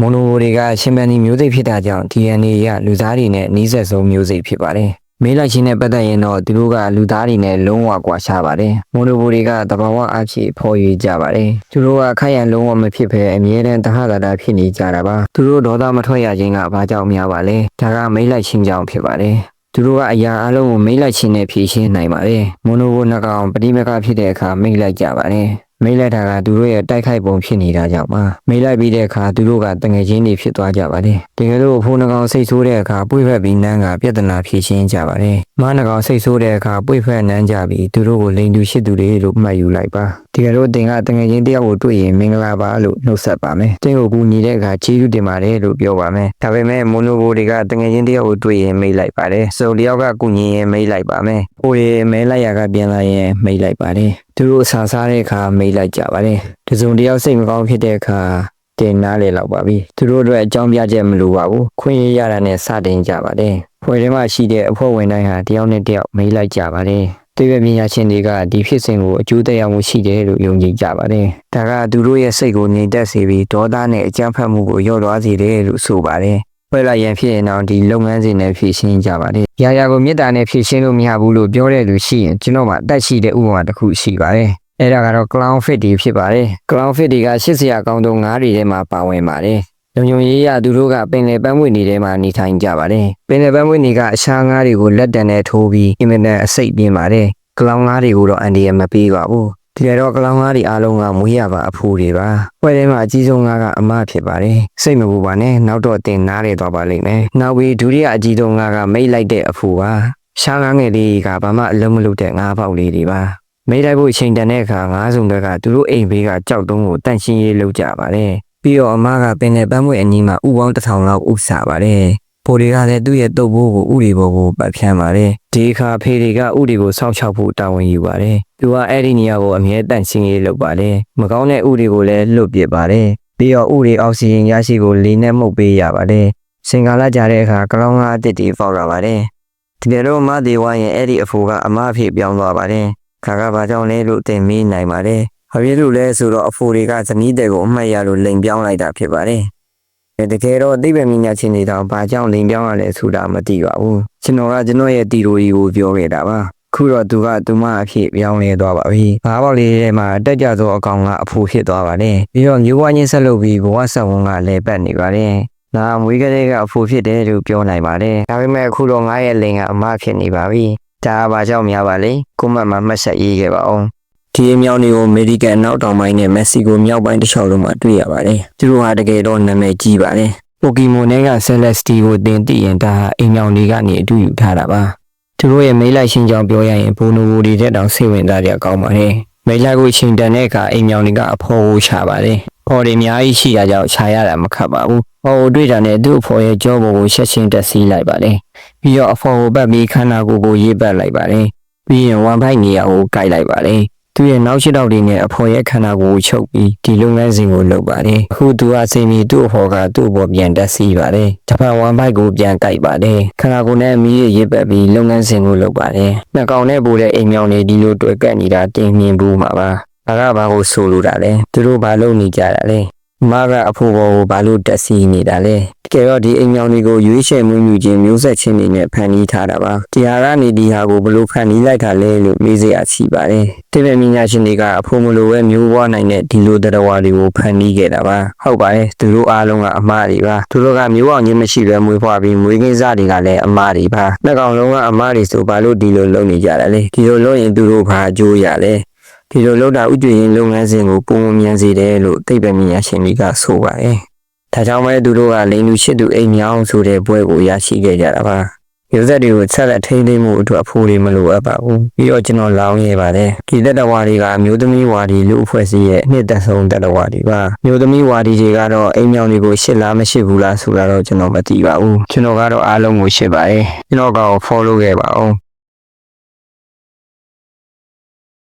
မွန်နိုဘိုတွေကရှင်ပန်နီမျိုးစိတ်ဖြစ်တာကြောင့် DNA ရလူသားတွေနဲ့နှီးဆက်ဆုံးမျိုးစိတ်ဖြစ်ပါတယ်မေးလိုက်ချင်းနဲ့ပတ်သက်ရင်တော့သူတို့ကလူသားတွေနဲ့လုံးဝကွာခြားပါတယ်။မွန်နိုဘိုတွေကတဘာဝအဖြစ်ဖော်ရွေကြပါတယ်။သူတို့ကခိုက်ရန်လုံးဝမဖြစ်ဘဲအမြဲတမ်းတဟတာတာဖြစ်နေကြတာပါ။သူတို့ဒေါသမထွက်ရခြင်းကဘာကြောင့်များပါလဲ။ဒါကမေးလိုက်ချင်းကြောင့်ဖြစ်ပါတယ်။သူတို့ကအရာအလုံးကိုမိတ်လိုက်ခြင်းနဲ့ဖြည့်ရှင်းနိုင်ပါတယ်။မွန်နိုဘိုနှကောင်ပဋိမကဖြစ်တဲ့အခါမိတ်လိုက်ကြပါတယ်။ မိတ်လိုက်တာကသူတို့ရဲ့တိုက်ခိုက်ပုံဖြစ်နေတာကြောင့်ပါမိတ်လိုက်ပြီးတဲ့အခါသူတို့ကတငယ်ချင်းတွေဖြစ်သွားကြပါတယ်တကယ်လို့ဖိုးနှကောင်စိတ်ဆိုးတဲ့အခါပွေဖက်ပြီးနန်းကပြဿနာဖြေရှင်းကြပါတယ်မနှကောင်စိတ်ဆိုးတဲ့အခါပွေဖက်နန်းကြပြီးသူတို့ကိုလိန်သူရှိသူတွေလို့မှတ်ယူလိုက်ပါတကယ်လို့တင်ကတငယ်ချင်းတယောက်ကိုတွေ့ရင်မင်္ဂလာပါလို့နှုတ်ဆက်ပါမယ်တင်ကိုကူညီတဲ့အခါချီးကျူးတင်ပါတယ်လို့ပြောပါမယ်ဒါပေမဲ့မွန်နိုဘိုတွေကတငယ်ချင်းတယောက်ကိုတွေ့ရင်မိတ်လိုက်ပါတယ်စုံတယောက်ကကူညီရင်မိတ်လိုက်ပါမယ်ဟိုရေမဲလိုက်ရကပြန်လာရင်မိတ်လိုက်ပါတယ် သူတို့ဆာစားတဲ့အခါမိတ်လိုက်ကြပါတယ်တစုံတယောက်စိတ်မကောင်းဖြစ်တဲ့အခါတင်နားလေလောက်ပါပြီသူတို့အတွက်အကြောင်းပြချက်မလိုပါဘူးခွင့်ရရတာနဲ့စတင်ကြပါတယ်ဖွဲ့ထဲမှာရှိတဲ့အဖွဲ့ဝင်တိုင်းဟာတယောက်နဲ့တယောက်မိတ်လိုက်ကြပါတယ်တိရပညာရှင်တွေကဒီဖြစ်စဉ်ကိုအကျိုးသက်ရောက်မှုရှိတယ်လို့ယုံကြည်ကြပါတယ်။ဒါကသူတို့ရဲ့စိတ်ကိုငြိမ်သက်စေပြီးဒေါသနဲ့အကြမ်းဖက်မှုကိုလျော့သွားစေတယ်လို့ဆိုပါတယ်။ ဖွဲ့လိုက်ရင်ဖြစ်ရင်တော့ဒီလုပ်ငန်းစဉ်နဲ့ဖြည့်ရှင်းကြပါတယ်။ရာရာကိုမေတ္တာနဲ့ဖြည့်ရှင်းလို့မရဘူးလို့ပြောတဲ့လူရှိရင်ကျွန်တော်မှအသက်ရှိတဲ့ဥပမာတစ်ခုရှိပါတယ်။အဲ့ဒါကတော့ clown fit တွေဖြစ်ပါတယ်။ clown fit တွေကရှစ်စရာကောင်းသောငါးတွေထဲမှာပါဝင်ပါတယ်။လုံုံရေးရသူတို့ကပင်လယ်ပန်းမွေနေထဲမှာနေထိုင်ကြပါတယ်။ပင်လယ်ပန်းမွေနေကအရှားငါးတွေကိုလက်တံနဲ့ထိုးပြီးအင်မတန်အစိတ်ပြင်းပါတယ်။ကလောင်ငါးတွေကိုတော့အန်ဒီရမပေးပါဘူး။ ဒီကတော့ကလောင်ငါးတွေအားလုံးကမွေးရပါအဖိုးတွေပါ။ပွဲထဲမှာအကြီးဆုံးငါးကအမဖြစ်ပါတယ်။စိတ်မပူပါနဲ့နောက်တော့တင်နားရသွားပါလိမ့်မယ်။နောက်ပြီးဒုတိယအကြီးဆုံးငါးကမိတ်လိုက်တဲ့အဖိုးပါ။ရှားငါးငယ်လေးကဘာမှအလုံးမလုပ်တဲ့ငါးပေါက်လေးတွေပါ။မိတ်လိုက်ဖို့ချိန်တန်တဲ့အခါငါးစုံတွေကသူတို့အိမ်ဘေးကကြောက်တုံးကိုတန့်ရှင်းရေးလုပ်ကြပါတယ်။ပြီးတော့အမကပင်လယ်ပန်းမွေအနီးမှာဥပေါင်းတစ်ထောင်လောက်ဥစားပါတယ်။ ဖိုတွေကလည်းသူ့ရဲ့တုပ်ဘိုးကိုဥတွေဘောကိုပတ်ဖြန်းပါတယ်။ဒီအခါဖေတွေကဥတွေကိုစောင့်ရှောက်ဖို့တာဝန်ယူပါတယ်။သူကအဲ့ဒီနေရာကိုအမြဲတန့်ရှင်းရေးလုပ်ပါတယ်။မကောင်းတဲ့ဥတွေကိုလည်းလွတ်ပစ်ပါတယ်။ပြီးတော့ဥတွေအောက်ဆီဂျင်ရရှိဖို့လေနဲ့မှုတ်ပေးရပါတယ်။စင်ကာလာကြတဲ့အခါကလောင်းငါအစ်စ်တွေပေါက်လာပါတယ်။ဒီလိုတော့မသေးဝါရင်အဲ့ဒီအဖိုးကအမအဖြစ်ပြောင်းသွားပါတယ်။ခါကဘာကြောင့်လဲလို့သင်မေးနိုင်ပါတယ်။ဘာဖြစ်လို့လဲဆိုတော့အဖိုးတွေကဇနီးတဲ့ကိုအမှတ်ရလို့လိန်ပြောင်းလိုက်တာဖြစ်ပါတယ်။ တကယ်တော့အသိပညာရှင်တွေတောင်ဘာကြောင့်လိန်ပြောင်းရလဲဆိုတာမသိပါဘူးကျွန်တော်ကကျွန်တော်ရဲ့တီရိုကြီးကိုပြောခဲ့တာပါခုတော့သူကသူမအဖြစ်ပြောင်းလဲသွားပါပြီငါးပေါက်လေးထဲမှာတက်ကြသောအကောင်ကအဖိုဖြစ်သွားပါတယ်ပြီးတော့မျိုးဝါးချင်းဆက်လုပ်ပြီးဘဝဆက်ဝန်ကလည်းပတ်နေပါတယ်ငါမွေးကလေးကအဖိုဖြစ်တယ်လို့ပြောနိုင်ပါတယ်ဒါပေမဲ့အခုတော့ငါရဲ့လိန်ကအမဖြစ်နေပါပြီဒါကဘာကြောင့်များပါလဲကိုမမမှတ်ဆက်ရေးခဲ့ပါအောင် ဒီအမြောင်တွေကိုအမေရိကန်နောက်တောင်ပိုင်းနဲ့မက္ကဆီကိုမြောက်ပိုင်းတစ်လျှောက်လုံးမှာတွေ့ရပါတယ်။သူတို့ဟာတကယ်တော့နာမည်ကြီးပါတယ်။ Pokemon နဲ့က Celeste ကိုတင်သိရင်ဒါဟာအိမ်မြောင်တွေကနေအတူယူထားတာပါ။သူတို့ရဲ့မေးလိုက်ရှင်းကြောင်းပြောရရင်ဘိုနိုဘိုတွေတဲ့တောင်စိတ်ဝင်စားကြကောင်းပါတယ်။မေးလိုက်ကိုချိန်တန်တဲ့အခါအိမ်မြောင်တွေကအဖော်ကိုချပါတယ်။ဖော်တွေအများကြီးရှိတာကြောင့်ခြာရတာမခတ်ပါဘူး။ဖော်ကိုတွေ့တာနဲ့သူ့အဖော်ရဲ့ကြောပေါ်ကိုရှက်ချင်းတက်စီးလိုက်ပါတယ်။ပြီးတော့အဖော်ကိုပတ်ပြီးခန္ဓာကိုယ်ကိုရေးပတ်လိုက်ပါတယ်။ပြီးရင်ဝမ်ဖိုက်နေရာကိုကိုက်လိုက်ပါတယ် သူရဲ့နောက်ရှိတော့တွေနဲ့အဖော်ရဲ့ခန္ဓာကိုယ်ကိုချုပ်ပြီးဒီလုပ်ငန်းစဉ်ကိုလုပ်ပါတယ်အခုသူကစိန်ပြီးသူ့အဖော်ကသူ့အပေါ်ပြန်တက်စီးပါတယ်ဂျပန်ဝမ်ဖိုက်ကိုပြန်ကိုက်ပါတယ်ခန္ဓာကိုယ်နဲ့မီးရရစ်ပတ်ပြီးလုပ်ငန်းစဉ်ကိုလုပ်ပါတယ်နှစ်ကောင်နဲ့ပို့တဲ့အိမ်မြောင်တွေဒီလိုတွေ့ကပ်နေတာတင်မြင်ဘူးမှာပါဒါကဘာကိုဆိုလိုတာလဲသူတို့ဘာလုပ်နေကြတာလဲမကအဖိုးဘောကိုဘာလို့တက်စီးနေတာလဲ တကယ်တော့ဒီအိမ်မြောင်တွေကိုရွေးချယ်မှုယူခြင်းမျိုးဆက်ချင်းတွေနဲ့ဖန်တီးထားတာပါတရားကနေဒီဟာကိုဘလို့ဖန်တီးလိုက်တာလဲလို့မေးစရာရှိပါတယ်တိပ္ပယ်ပညာရှင်တွေကအဖိုးမလိုပဲမျိုးပွားနိုင်တဲ့ဒီလိုတရားဝါတွေကိုဖန်တီးခဲ့တာပါဟုတ်ပါတယ်သူတို့အားလုံးကအမှားတွေပါသူတို့ကမျိုးအောင်ချင်းမရှိပဲမွေးဖွားပြီးမွေးကင်းစားတွေကလည်းအမှားတွေပါနှစ်ကောင်လုံးကအမှားတွေဆိုဘာလို့ဒီလိုလုပ်နေကြတာလဲဒီလိုလုပ်ရင်သူတို့ဘာအကျိုးရလဲဒီလိုလောက်တာဥကျွေရင်လုပ်ငန်းစဉ်ကိုပုံမမြန်စေတယ်လို့သိပ္ပံပညာရှင်တွေကဆိုပါတယ်။ ဒါကြောင့်ပဲသူတို့ကလိန်လူရှိသူအိမ်မြောင်းဆိုတဲ့ဘွဲကိုရရှိခဲ့ကြတာပါ။ရုပ်သက်တွေကိုဆက်လက်ထိန်းသိမ်းမှုအတွက်အဖိုးတွေမလိုအပ်ပါဘူး။ပြီးတော့ကျွန်တော်လောင်းရပါတယ်။ဒီတက်တဝါတွေကအမျိုးသမီးဝါဒီလူအဖွဲ့အစည်းရဲ့အနှစ်သက်ဆုံးတက်တဝါတွေပါ။မျိုးသမီးဝါဒီတွေကတော့အိမ်မြောင်းတွေကိုရှစ်လားမရှိဘူးလားဆိုတာတော့ကျွန်တော်မသိပါဘူး။ကျွန်တော်ကတော့အားလုံးကိုရှစ်ပါတယ်။ကျွန်တော်ကတော့ follow ခဲ့ပါအောင်။